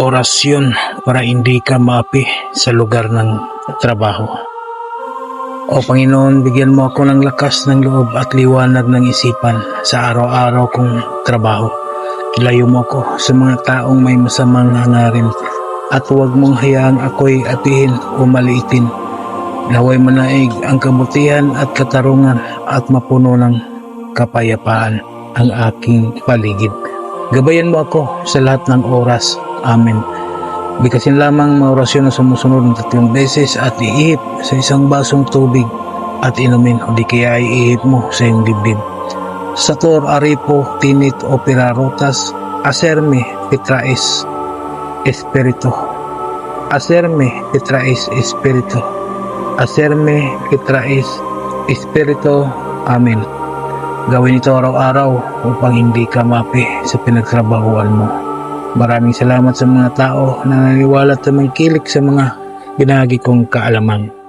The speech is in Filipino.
orasyon para hindi ka maapi sa lugar ng trabaho. O Panginoon, bigyan mo ako ng lakas ng loob at liwanag ng isipan sa araw-araw kong trabaho. Ilayo mo ako sa mga taong may masamang hangarin at huwag mong hayaang ako'y apihin o maliitin. Naway manaig ang kabutihan at katarungan at mapuno ng kapayapaan ang aking paligid. Gabayan mo ako sa lahat ng oras. Amen. Bigkasin lamang mga orasyon na sumusunod ng tatlong beses at iihip sa isang basong tubig at inumin o di kaya iihip mo sa iyong dibdib. Sator, Aripo, Tinit, Operarotas, Aserme, Petraes, Espiritu. Aserme, Petraes, Espiritu. Aserme, Petraes, Espiritu. Amen. Gawin ito araw-araw upang hindi ka mapi sa pinagtrabahuan mo. Maraming salamat sa mga tao na naniwala at tumikilik sa mga binagi kong kaalaman.